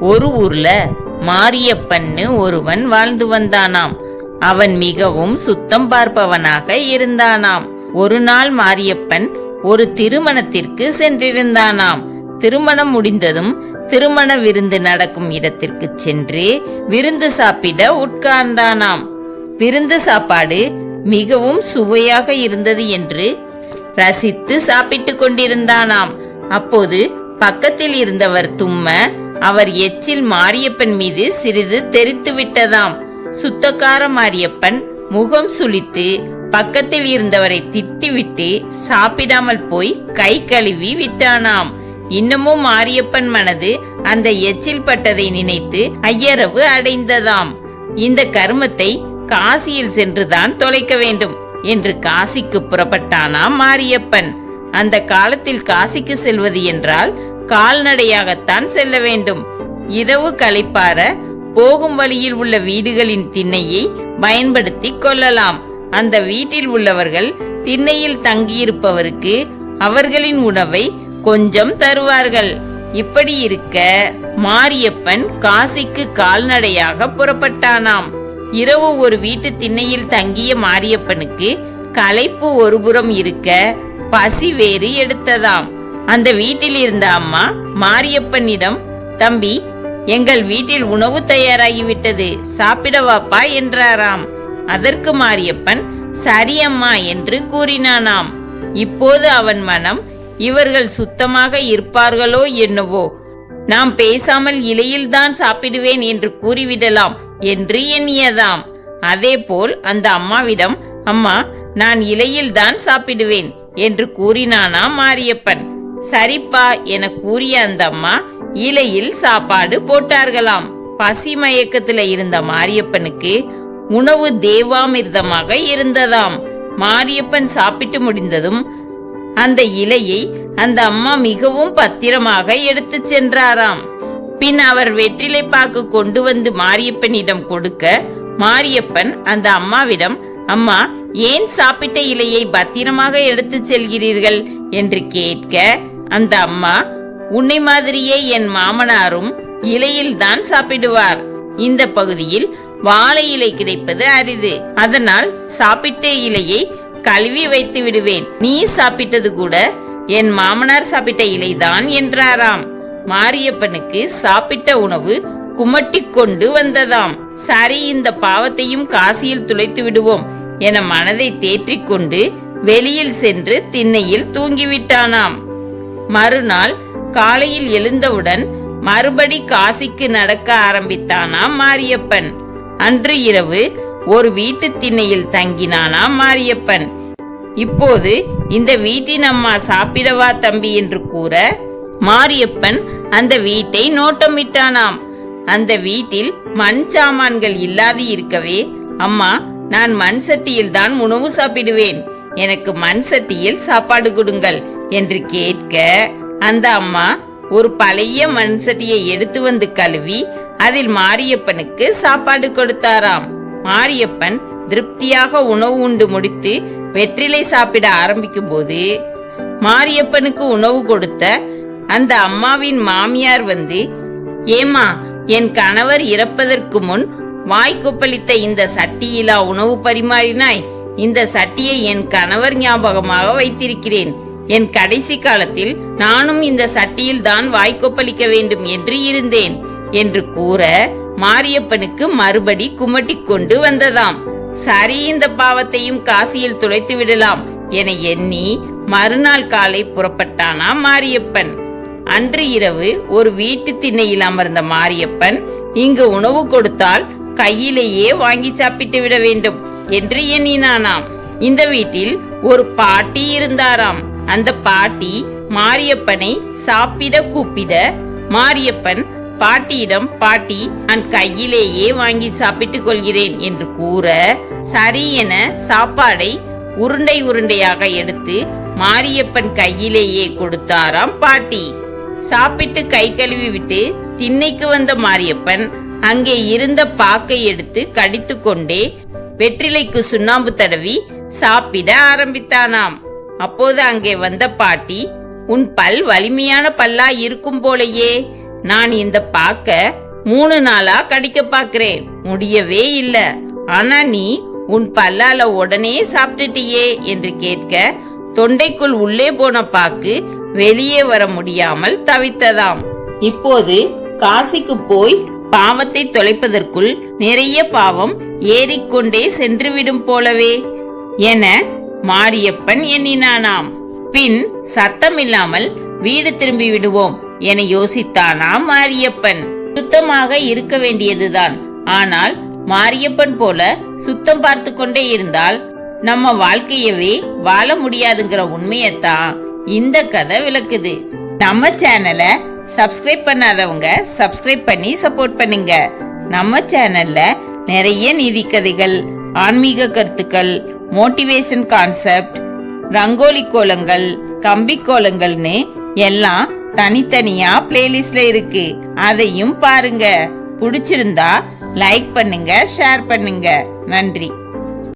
ஒரு ஊர்ல மாரியப்பன்னு ஒருவன் வாழ்ந்து வந்தானாம். அவன் மிகவும் சுத்தம் பார்ப்பவனாக இருந்தானாம். ஒரு நாள் மாரியப்பன் ஒரு திருமணத்திற்கு சென்றிருந்தானாம். திருமணம் முடிந்ததும் திருமண விருந்து நடக்கும் இடத்திற்கு சென்று விருந்து சாப்பிட உட்கார்ந்தானாம். விருந்து சாப்பாடு மிகவும் சுவையாக இருந்தது என்று ரசித்து சாப்பிட்டுக் கொண்டிருந்தானாம். அப்போது பக்கத்தில் இருந்தவர் தும்ம அவர் எச்சில் மாரியப்பன் மீது சிறிது தெரித்து விட்டதாம். சுத்தக்கார மாரியப்பன் முகம் சுளித்து பக்கத்தில் இருந்தவரை திட்டிவிட்டு சாப்பிடாமல் போய் கை கழுவி விட்டானாம். இன்னமும் மாரியப்பன் மனது அந்த எச்சில் பட்டதை நினைத்து ஐயரவு அடைந்ததாம். இந்த கருமத்தை காசியில் சென்றுதான் தொலைக்க வேண்டும் என்று காசிக்கு புறப்பட்டானாம் மாரியப்பன். அந்த காலத்தில் காசிக்கு செல்வது என்றால் கால்நடையாகத்தான் செல்ல வேண்டும். இரவு களைப்பார போகும் வழியில் உள்ள வீடுகளின் திண்ணையை பயன்படுத்தி கொள்ளலாம். அந்த வீட்டில் உள்ளவர்கள் திண்ணையில் தங்கியிருப்பவருக்கு அவர்களின் உணவை கொஞ்சம் தருவார்கள். இப்படி இருக்க மாரியப்பன் காசிக்கு கால்நடையாக புறப்பட்டானாம். இரவு ஒரு வீட்டு திண்ணையில் தங்கிய மாரியப்பனுக்கு களைப்பு ஒருபுறம் இருக்க பசி வேறு எடுத்ததாம். அந்த வீட்டில் இருந்த அம்மா மாரியப்பனிடம் தம்பி எங்கள் வீட்டில் உணவு தயாராகிவிட்டது சாப்பிடவாப்பா என்றாராம். அதற்கு மாரியப்பன் சரி அம்மா என்று கூறினானாம். இப்போது அவன் மனம் இவர்கள் சுத்தமாக இருப்பார்களோ என்னவோ நாம் பேசாமல் இலையில்தான் சாப்பிடுவேன் என்று கூறிவிடலாம் என்று எண்ணியதாம். அதேபோல் அந்த அம்மாவிடம் அம்மா நான் இலையில்தான் சாப்பிடுவேன் என்று கூறினானாம் மாரியப்பன். சரிப்பா என கூறிய அந்த அம்மா இலையில் சாப்பாடு போட்டார்களாம். பசி மயக்கத்துல இருந்த மாரியப்பனுக்கு உணவு தேவாமிர்தமாக இருந்ததாம். மாரியப்பன் சாப்பிட்டு முடிந்ததும் அந்த இலையை அந்த அம்மா மிகவும் பத்திரமாக எடுத்து சென்றாராம். பின் அவர் வெற்றிலை பாக்கு கொண்டு வந்து மாரியப்பனிடம் கொடுக்க மாரியப்பன் அந்த அம்மாவிடம் அம்மா ஏன் சாப்பிட்ட இலையை பத்திரமாக எடுத்துச் செல்கிறீர்கள்? என்று கேட்க அந்த அம்மா உன்னை மாதிரியே என் மாமனாரும் இலையில் தான் சாப்பிடுவார். இந்த பகுதியில் வாழை இலை கிடைப்பது அரிது. அதனால் சாப்பிட்ட இலையை கழுவி வைத்து விடுவேன். நீ சாப்பிட்டது கூட என் மாமனார் சாப்பிட்ட இலைதான் என்றாராம். மாரியப்பனுக்கு சாப்பிட்ட உணவு குமட்டி கொண்டு வந்ததாம். சரி இந்த பாவத்தையும் காசியில் துளைத்து விடுவோம் என மனதை தேற்றிக்கொண்டு வெளியில் சென்று திண்ணையில் தூங்கிவிட்டானாம். மறுநாள் காலையில் எழுந்தவுடன் மறுபடி காசிக்கு நடக்க ஆரம்பித்தானாம் மாரியப்பன். அன்று இரவு ஒரு வீட்டு திண்ணையில் தங்கினானாம் மாரியப்பன். இப்போது இந்த வீட்டின் அம்மா சாப்பிடவா தம்பி என்று கூற மாரியப்பன் அந்த வீட்டை நோட்டமிட்டானாம். அந்த வீட்டில் மண் சாமான்கள் இல்லாது இருக்கவே அம்மா நான் மண் சட்டியில் தான் உணவு சாப்பிடுவேன். எனக்கு மண் சட்டியில் சாப்பாடு கொடுங்கள். என்று கேட்க அந்த அம்மா ஒரு பழைய மண் சட்டியை எடுத்து வந்து கழுவி அதில் மாரியப்பனுக்கு சாப்பாடு கொடுத்தாராம். மாரியப்பன் திருப்தியாக உணவு உண்டு முடித்து வெற்றிலை சாப்பிட ஆரம்பிக்கும் போது மாரியப்பனுக்கு உணவு கொடுத்த அந்த அம்மாவின் மாமியார் வந்து ஏமா என் கணவர் இறப்பதற்கு முன் வாய் கொப்பளித்த இந்த சட்டியிலா உணவு பரிமாறினாய்? இந்த சட்டியை என் கணவர் ஞாபகமாக வைத்திருக்கிறேன். என் கடைசி காலத்தில் நானும் இந்த சட்டியில் தான் வாய்க்கொப்பளிக்க வேண்டும் என்று இருந்தேன் என்று கூற மாரியப்பனுக்கு மறுபடி குமட்டி கொண்டு வந்ததாம். சரி இந்த பாவத்தையும் காசியில் துளைத்து விடலாம் என எண்ணி மறுநாள் காலை புறப்பட்டானா மாரியப்பன். அன்று இரவு ஒரு வீட்டு திண்ணையில் அமர்ந்த மாரியப்பன் இங்கு உணவு கொடுத்தால் கையிலேயே வாங்கி சாப்பிட்டு விட வேண்டும் என்று எண்ணினானாம். இந்த வீட்டில் ஒரு பாட்டி இருந்தாராம். அந்த பாட்டி மாரியப்பனை சாப்பிட கூப்பிட மாரியப்பன் பாட்டியிடம் பாட்டி நான் கையிலேயே வாங்கி சாப்பிட்டுக் கொள்கிறேன் என்று கூற சரி என சாப்பாடை உருண்டை உருண்டையாக எடுத்து மாரியப்பன் கையிலேயே கொடுத்தாராம் பாட்டி. சாப்பிட்டு கை கழுவி விட்டு திண்ணைக்கு வந்த மாரியப்பன் அங்கே இருந்த பாக்கை எடுத்து கடித்து கொண்டே வெற்றிலைக்கு சுண்ணாம்பு தடவி சாப்பிட ஆரம்பித்தானாம். அப்போது அங்கே வந்த பாட்டி உன் பல் வலிமையான பல்லா இருக்கும் போலையே நான் இந்த பாக்க மூணு நாளா கடிக்க பாக்குறேன் முடியவே இல்ல. ஆனா நீ உன் பல்லால உடனே சாப்பிட்டுட்டியே என்று கேட்க தொண்டைக்குள் உள்ளே போன பாக்கு வெளியே வர முடியாமல் தவித்ததாம். இப்போது காசிக்கு போய் பாவத்தை தொலைப்பதற்குள் நிறைய பாவம் ஏறிக்கொண்டே சென்றுவிடும் போலவே என மாரியப்பன் எண்ணினானாம். பின் சத்தமில்லாமல் வீடு திரும்பி விடுவோம் என யோசித்தானாம் மாரியப்பன். சுத்தமாக இருக்க வேண்டியதுதான். ஆனால் மாரியப்பன் போல சுத்தம் பார்த்து கொண்டே இருந்தால் நம்ம வாழ்க்கையவே வாழ முடியாதுங்கிற உண்மையத்தான் இந்த கதை விளக்குது. நம்ம சேனலை சப்ஸ்கிரைப் பண்ணாதவங்க சப்ஸ்கிரைப் பண்ணி சப்போர்ட் பண்ணுங்க. நம்ம சேனல்ல நிறைய நீதி கதைகள் ஆன்மீக கருத்துக்கள் மோட்டிவேஷன் கான்செப்ட் ரங்கோலி கோலங்கள் கம்பி கோலங்கள்னு எல்லாம் தனித்தனியா பிளேலிஸ்ட்ல இருக்கு. அதையும் பாருங்க. பிடிச்சிருந்தா லைக் பண்ணுங்க ஷேர் பண்ணுங்க. நன்றி.